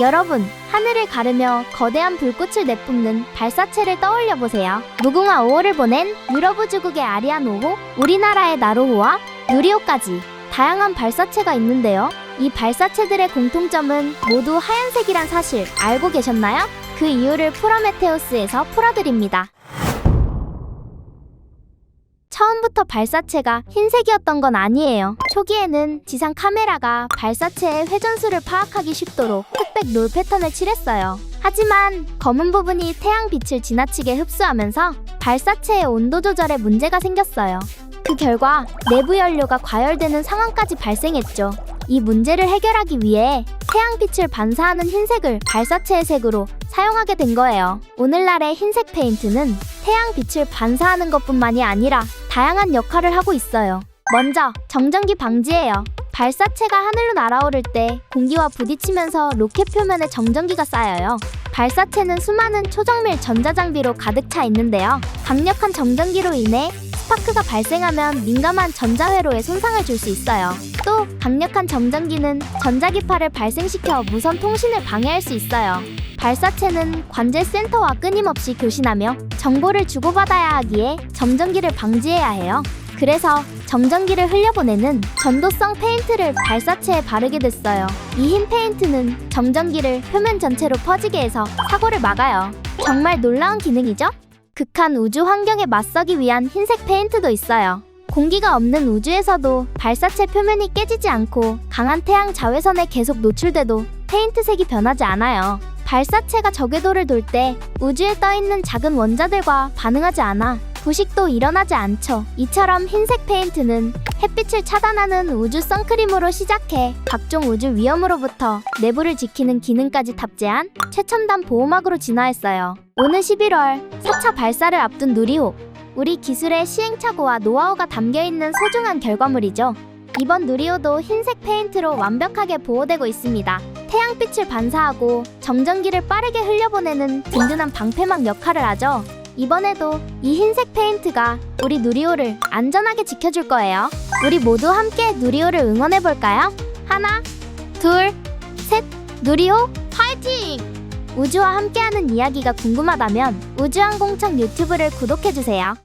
여러분, 하늘을 가르며 거대한 불꽃을 내뿜는 발사체를 떠올려 보세요. 무궁화 5호를 보낸 유럽 우주국의 아리안 5호, 우리나라의 나로호와 누리호까지 다양한 발사체가 있는데요. 이 발사체들의 공통점은 모두 하얀색이란 사실 알고 계셨나요? 그 이유를 프로메테우스에서 풀어드립니다. 처음부터 발사체가 흰색이었던 건 아니에요. 초기에는 지상 카메라가 발사체의 회전수를 파악하기 쉽도록 흑백 롤 패턴을 칠했어요. 하지만 검은 부분이 태양 빛을 지나치게 흡수하면서 발사체의 온도 조절에 문제가 생겼어요. 그 결과 내부 연료가 과열되는 상황까지 발생했죠. 이 문제를 해결하기 위해 태양빛을 반사하는 흰색을 발사체의 색으로 사용하게 된 거예요. 오늘날의 흰색 페인트는 태양빛을 반사하는 것뿐만이 아니라 다양한 역할을 하고 있어요. 먼저 정전기 방지예요. 발사체가 하늘로 날아오를 때 공기와 부딪히면서 로켓 표면에 정전기가 쌓여요. 발사체는 수많은 초정밀 전자장비로 가득 차 있는데요. 강력한 정전기로 인해 스파크가 발생하면 민감한 전자회로에 손상을 줄 수 있어요. 또 강력한 정전기는 전자기파를 발생시켜 무선 통신을 방해할 수 있어요. 발사체는 관제 센터와 끊임없이 교신하며 정보를 주고받아야 하기에 점전기를 방지해야 해요. 그래서 점전기를 흘려보내는 전도성 페인트를 발사체에 바르게 됐어요. 이 흰 페인트는 점전기를 표면 전체로 퍼지게 해서 사고를 막아요. 정말 놀라운 기능이죠? 극한 우주 환경에 맞서기 위한 흰색 페인트도 있어요. 공기가 없는 우주에서도 발사체 표면이 깨지지 않고 강한 태양 자외선에 계속 노출돼도 페인트색이 변하지 않아요. 발사체가 저궤도를 돌 때 우주에 떠 있는 작은 원자들과 반응하지 않아 부식도 일어나지 않죠. 이처럼 흰색 페인트는 햇빛을 차단하는 우주 선크림으로 시작해 각종 우주 위험으로부터 내부를 지키는 기능까지 탑재한 최첨단 보호막으로 진화했어요. 오는 11월 4차 발사를 앞둔 누리호. 우리 기술의 시행착오와 노하우가 담겨 있는 소중한 결과물이죠. 이번 누리호도 흰색 페인트로 완벽하게 보호되고 있습니다. 태양빛을 반사하고 정전기를 빠르게 흘려보내는 든든한 방패막 역할을 하죠. 이번에도 이 흰색 페인트가 우리 누리호를 안전하게 지켜줄 거예요. 우리 모두 함께 누리호를 응원해 볼까요? 하나, 둘, 셋, 누리호 파이팅! 우주와 함께하는 이야기가 궁금하다면 우주항공청 유튜브를 구독해 주세요.